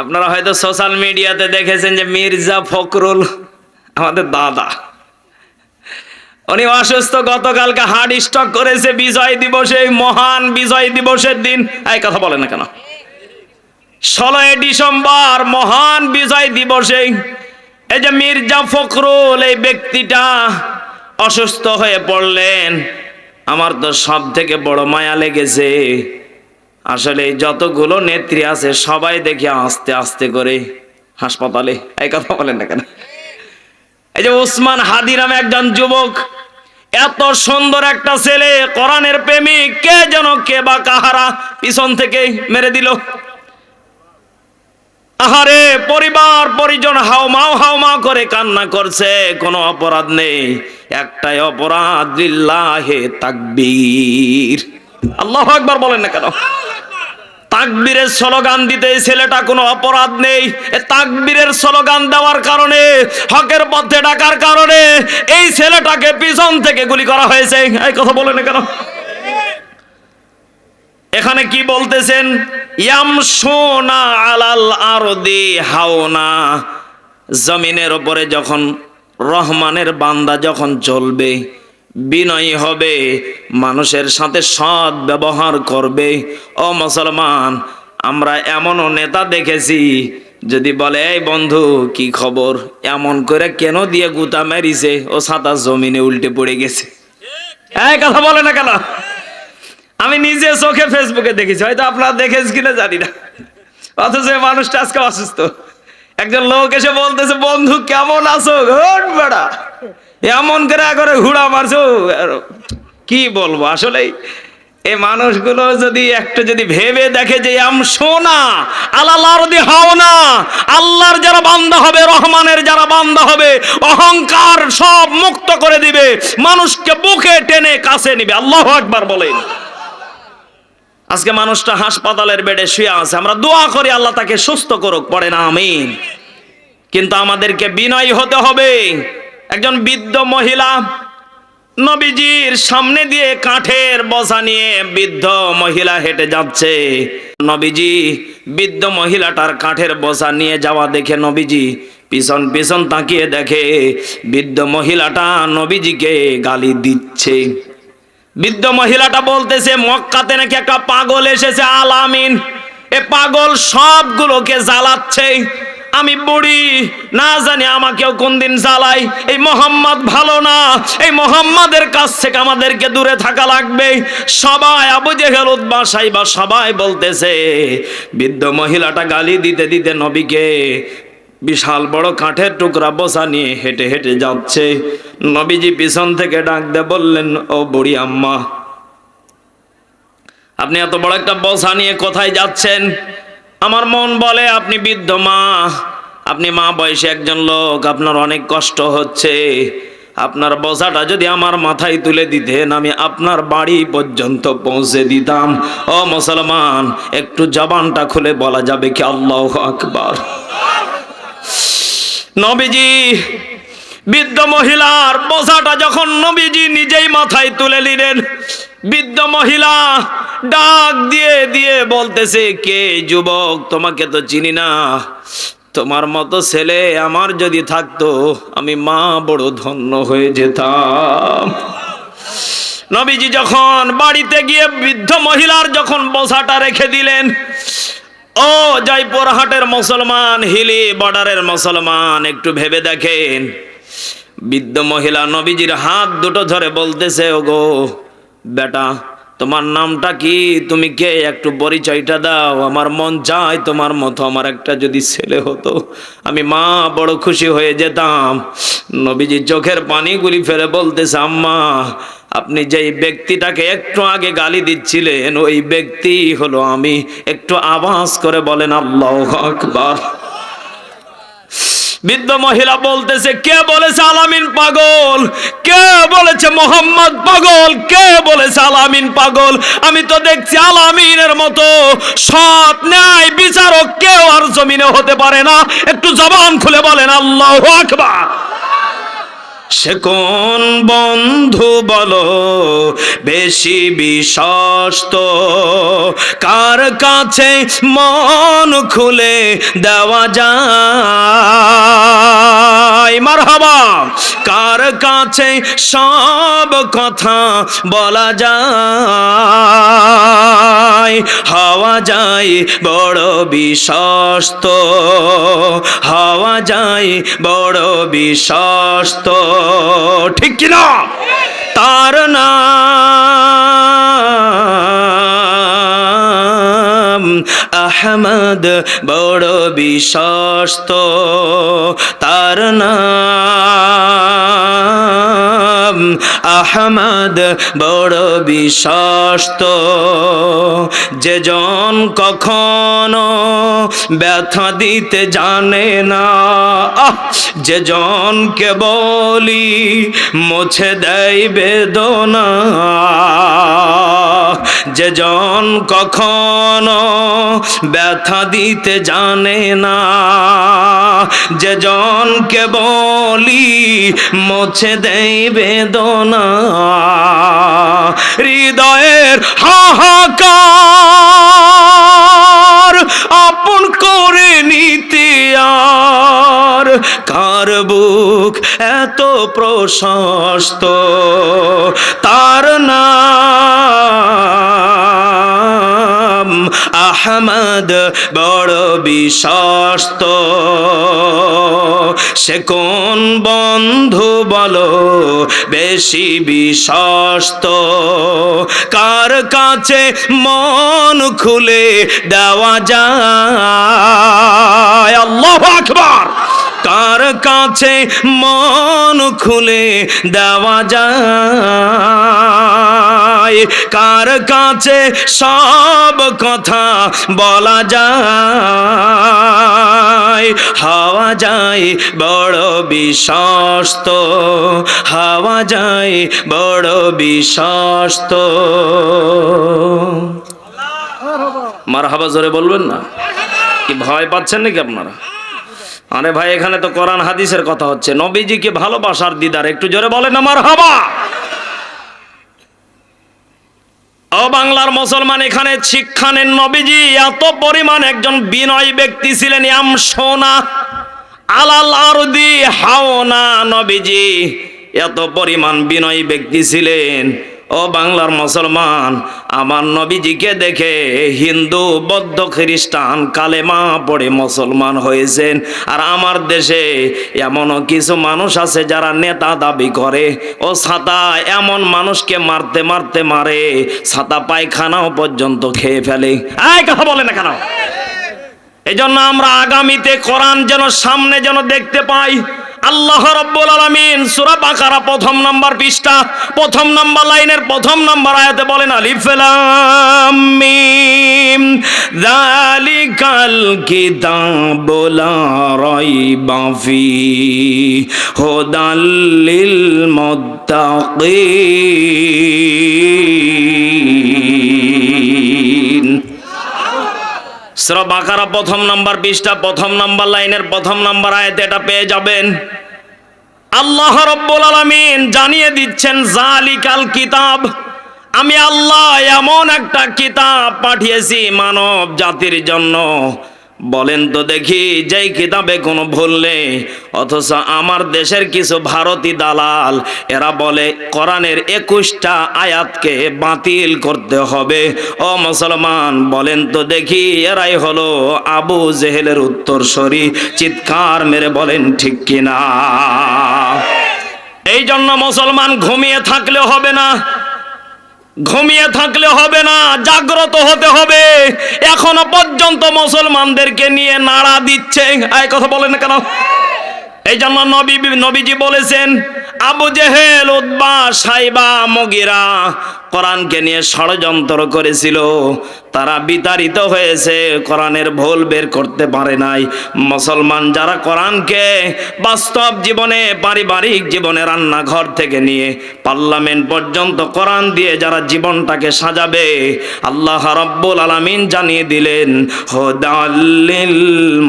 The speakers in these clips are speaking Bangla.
আপনারা হয়তো সোশ্যাল মিডিয়াতে দেখেছেন যে মির্জা ফখরুল আমাদের দাদা। উনি অসুস্থ, গতকালকে হার্ট স্ট্রোক করেছে বিজয় দিবসে মহান বিজয় দিবসের দিন। এই কথা বলে না কেন? ষোলোই ডিসেম্বর, মহান বিজয় দিবসে এই যে মির্জা ফখরুল, এই ব্যক্তিটা অসুস্থ হয়ে পড়লেন। আমার তো সব থেকে বড় মায়া লেগেছে। আসলে যতগুলো নেত্রী আছে, সবাই দেখি আস্তে আস্তে করে হাসপাতালে। এই কথা বলেন না কেন? এই যে উসমান হাদি নামে একজন যুবক, এত সুন্দর একটা ছেলে, কোরআনের প্রেমিক, কে যেন কে বা কাহারা পিছন থেকে মেরে দিল। আহারে, পরিবার, পরিজন হাওমাও হাওমাও করে কান্না করছে, কোনো অপরাধ নেই। একটাই অপরাধ, লিল্লাহে তাকবীর। আল্লাহ একবার বলেন না কেন? তাকবীরের স্লোগান দিতে এই ছেলেটা কোনো অপরাধ নেই। এ তাকবীরের স্লোগান দেওয়ার কারণে, হকের পথে ডাকার কারণে এই ছেলেটাকে পিছন থেকে গুলি করা হয়েছে। এই কথা বলে না কেন? এখানে কি বলতেছেন? ইয়ামসুনা আলাল আরদি হাওনা। জমিনের উপরে যখন রহমানের বান্দা যখন চলবে বিনয়ী হবে, মানুষের সাথে সৎ ব্যবহার করবে। ও মুসলমান, আমরা এমনও নেতা দেখেছি, যদি বলে, এই বন্ধু, কি খবর? এমন করে কেন দিয়ে গুতা মেরিছে? ও সাদা জমিনে উল্টে পড়ে গেছে। এই কথা বলে না কেন? আমি নিজে চোখে ফেসবুকে দেখেছি, হয়তো আপনারা দেখেছি কিনা জানি না। অথচ মানুষটা আজকে অসুস্থ। একজন লোক এসে বলতেছে, বন্ধু, কেমন আছো? ঘট বেড়া। এমন করে করে ঘুড়া মারছো কি বলব? আসলে এই মানুষগুলো যদি একটু যদি ভেবে দেখে যে আম সোনা, আল্লাহর দি হাও না, আল্লাহর যারা বান্দা হবে, রহমানের যারা বান্দা হবে, অহংকার সব মুক্ত করে দিবে, মানুষকে বুকে টেনে কাছে নিবে। আল্লাহ একবার বলেন। আজকে মানুষটা হাসপাতালের বেডে শুয়ে আছে। আমরা দোয়া করি আল্লাহ তাকে সুস্থ করুক পড়ে না আমিন। কিন্তু আমাদেরকে বিনয়ী হতে হবে। একজন বৃদ্ধ মহিলা নবীজির সামনে দিয়ে কাঠের বসা নিয়ে বৃদ্ধ মহিলা হেঁটে যাচ্ছে। নবীজি বৃদ্ধ মহিলাটার কাঠের বসা নিয়ে যাওয়া দেখে নবীজি পিছন পিছন তাকিয়ে দেখে বৃদ্ধ মহিলাটা নবীজিকে গালি দিচ্ছে। বৃদ্ধ মহিলাটা বলতেছে, মক্কাতে নাকি একটা পাগল এসেছে আলামিন এ পাগল সবগুলোকে জ্বালাচ্ছে। আমি বুড়ি, না জানি আমাকেও কোন দিন জ্বালাই। এই মোহাম্মদ ভালো না, এই মোহাম্মদের কাছ থেকে আমাদেরকে দূরে থাকা লাগবে। সবাই আবু জেহেল উদ্বাসাই বা সবাই বলতেছে, বৃদ্ধ মহিলাটা গালি দিতে দিতে নবীকে বিশাল বড় কাঠের টুকরা বসা নিয়ে হেঁটে হেঁটে যাচ্ছে। নবীজি পিছন থেকে ডাক দে বললেন, ও বুড়ি আম্মা, আপনি এত বড় একটা বসা নিয়ে কোথায় যাচ্ছেন? আমার মন বলে, আপনি বৃদ্ধ মা, আপনি মা বয়সে একজন লোক, আপনার অনেক কষ্ট হচ্ছে। আপনার বোঝাটা যদি আমার মাথায় তুলে দিতেন, আমি আপনার বাড়ি পর্যন্ত পৌঁছে দিতাম। ও মুসলমান, একটু জবানটা খুলে বলা যাবে কি আল্লাহ আকবার? নবীজি, বৃদ্ধ মহিলার বোঝাটা যখন নবীজি নিজেই মাথায় তুলে নিলেন বৃদ্ধ মহিলা ডাক দিয়ে দিয়ে বলতেছে, কে যুবক, তোমাকে তো চিনি না। তোমার মতো ছেলে আমার যদি থাকতো, আমি মা বড় ধন্য হয়ে যেতাম। নবীজি যখন বাড়িতে গিয়ে বৃদ্ধ মহিলার যখন বসাটা রেখে দিলেন, ও জয়পুর হাটের মুসলমান, হিলি বর্ডারের মুসলমান, একটু ভেবে দেখেন। বৃদ্ধ মহিলা নবীজির হাত দুটো ধরে বলতেছে, ওগো বেটা, তোমার নামটা কি? তুমি কে? একটু পরিচয়টা দাও। আমার মন চায় তোমার মতো। আমার একটা যদি ছেলে হতো, আমি মা বড় খুশি হয়ে যেতাম। নবীজি চোখের পানিগুলি ফেলে বলতেছে, আম্মা, আপনি যেই ব্যক্তিটাকে একটু আগে গালি দিচ্ছিলেন, ওই ব্যক্তি হলো আমি। একটু আওয়াজ করে বলেন, আল্লাহ আকবার। বৃদ্ধ মহিলা বলতেছে, কে বলেছে আলামিন পাগল? কে বলেছে মোহাম্মদ পাগল? কে বলেছে আলামিন পাগল? আমি তো দেখছি আলামিনের মতো সৎ ন্যায় বিচারক কেউ আর জমিনে হতে পারে না। একটু জবান খুলে বলেন, আল্লাহ আকবার। সে কোন বন্ধু বলো? বেশি বিশ্বস্ত। কার কাছে মন খুলে দেওয়া যায়? মার হবা কার কাছে সব কথা বলা যায়? হওয়া যায় বড় বিশ্বস্ত। যায় বড় বিশ্বস্ত। ঠিক কিনা? তার নাম আহমদ বড় বিশ্বস্ত, তার নাম আহমদ বড় বিশ্বস্ত। যে জন কখনো ব্যথা দিতে জানে না যে জনকে বলি মুছে দেয় বেদনা। যে জন কখনো ব্যথা দিতে জানে না। যে জনকে বলি মোছে দেয় বেদনা। হৃদয়ের হাহাকার কার বুক এত প্রশস্ত, তার নাম আহমদ বড় বিশ্বস্ত। সে কোন বন্ধু বলো বেশি বিশ্বস্ত? কার কাছে মন খুলে দেওয়া যায়? আল্লাহ আকবার! কার কাছে মন খুলে দেওয়া যায়? কার কাছে সব কথা বলা যায়? হাওয়া যায় বড় বিশ্বস্ত, হাওয়া যায় বড় বিশ্বস্ত। মার হাবা জোরে বলবেন না? কি ভয় পাচ্ছেন নাকি আপনারা? আরে ভাই, এখানে তো কোরআন হাদিসের কথা হচ্ছে। নবীজিকে ভালোবাসার দিদার, একটু জোরে বলেন আমার হাবা বাংলার মুসলমান, এখানে শিক্ষা নেন নবীজি, এত পরিমাণ একজন বিনয় ব্যক্তি ছিলেন আম সোনা, আলাল আরদি হাওনা নবীজি। এত পরিমাণ বিনয়ী ব্যক্তি ছিলেন। ও বাংলার মুসলমান, আমার নবীজিকে দেখে হিন্দু, বৌদ্ধ, খ্রিস্টান কালেমা পড়ে মুসলমান হয়েছেন। আর আমার দেশে এমনও কিছু মানুষ আছে যারা নেতা দাবি করে, ও ছাতা এমন মানুষকে মারতে মারতে মারে, ছাতা পায়খানাও পর্যন্ত খেয়ে ফেলে। আয় কথা বলে না কেন? এই জন্য আমরা আগামীতে কোরআন যেন সামনে যেন দেখতে পাই আল্লাহ রব্বুল আলামিন সূরা বাকারা প্রথম নাম্বার পৃষ্ঠা, প্রথম নাম্বার লাইনের প্রথম নাম্বার আয়াতে বলেন, আলিফ লাম মিম, যালিকাল কিতাবু লা রাইবা ফি, হুদাল লিল মুত্তাকিন। সূরা বাকারা প্রথম নাম্বার পৃষ্ঠা, প্রথম নাম্বার লাইনের প্রথম নাম্বার আয়াতে এটা পেয়ে যাবেন। আল্লাহ রব্বুল আলমিন জানিয়ে দিচ্ছেন, জালিকাল কিতাব। আমি আল্লাহ এমন একটা কিতাব পাঠিয়েছি মানব জাতির জন্য। বলেন তো দেখি, যেই কিতাবে কোনো ভুল নেই, অথচ আমার দেশের কিছু ভারতী দালাল, এরা বলে কোরআনের একুশটা আয়াতকে বাতিল করতে হবে। ও মুসলমান, বলেন তো দেখি, এরাই হলো আবু জেহেলের উত্তরসরি, চিৎকার মেরে বলেন ঠিক কিনা? এই জন্য মুসলমান ঘুমিয়ে থাকলে হবে না। ঘুমিয়ে থাকলে হবে না, জাগ্রত হতে হবে। এখনও পর্যন্ত মুসলমানদেরকে নিয়ে নাড়া দিচ্ছে। এই কথা বলেন কেন? এই জন্য নবী, নবীজি বলেছেন, আবু জেহেল উদ্বা সাইবা, মগিরা কোরআনকে নিয়ে ষড়যন্ত্র করেছিল। তারা বিতাড়িত হয়েছে, কোরআনের ভুল বের করতে পারে নাই। মুসলমান যারা কোরআনকে বাস্তব জীবনে, পারিবারিক জীবনে, রান্নাঘর থেকে নিয়ে পার্লামেন্ট পর্যন্ত কোরআন দিয়ে যারা জীবনটাকে সাজাবে, আল্লাহ রাব্বুল আলামিন জানিয়ে দিলেন, হুদাল্লিল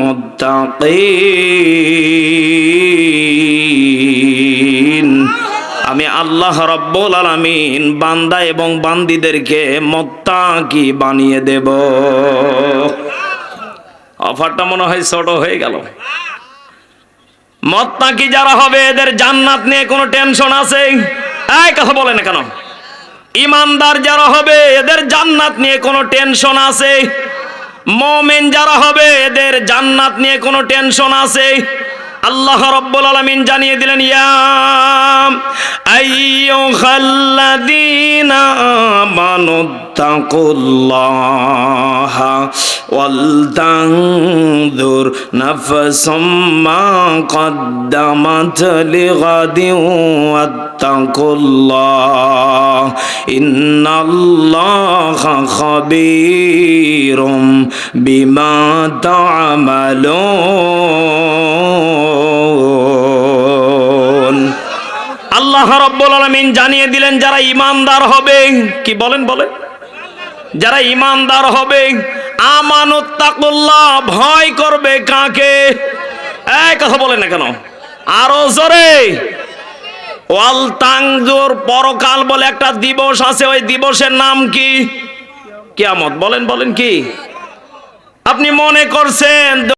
মুত্তাকিন। আল্লাহ রব্বুল আলামিন বান্দা এবং বান্দিদেরকে মোত্তাকি বানিয়ে দেব? অফারটা মনে হয় ছোট হয়ে গেল। মত্তাকি যারা হবে, এদের জান্নাত নিয়ে কোনো টেনশন আছে? এই কথা বলে না কেন? ইমানদার যারা হবে, এদের জান্নাত নিয়ে কোনো টেনশন আছে? মোমেন যারা হবে, এদের জান্নাত নিয়ে কোনো টেনশন আছে? আল্লাহ রব্বুল আলামিন জানিয়ে দিলেন ইয়া আইয়ুহাল্লাযীনা আমানুত্তাকুল্লাহা ওয়াল তানজুর নাফসুম মা قدمت لغد واتقوا الله إن الله خبير بما تعملون আল্লাহ রব্বুল আলামিন জানিয়ে দিলেন, যারা ইমানদার হবে, কি বলেন বলেন। যারা ইমানদার হবে, আমানুত্তাকুল্লাহ ভয় করবে কাকে? এই কথা বলে না কেন? আরও জোরে। পরকাল বলে একটা দিবস আছে, ওই দিবসের নাম কি? কিয়ামত। বলেন বলেন কি? আপনি মনে করছেন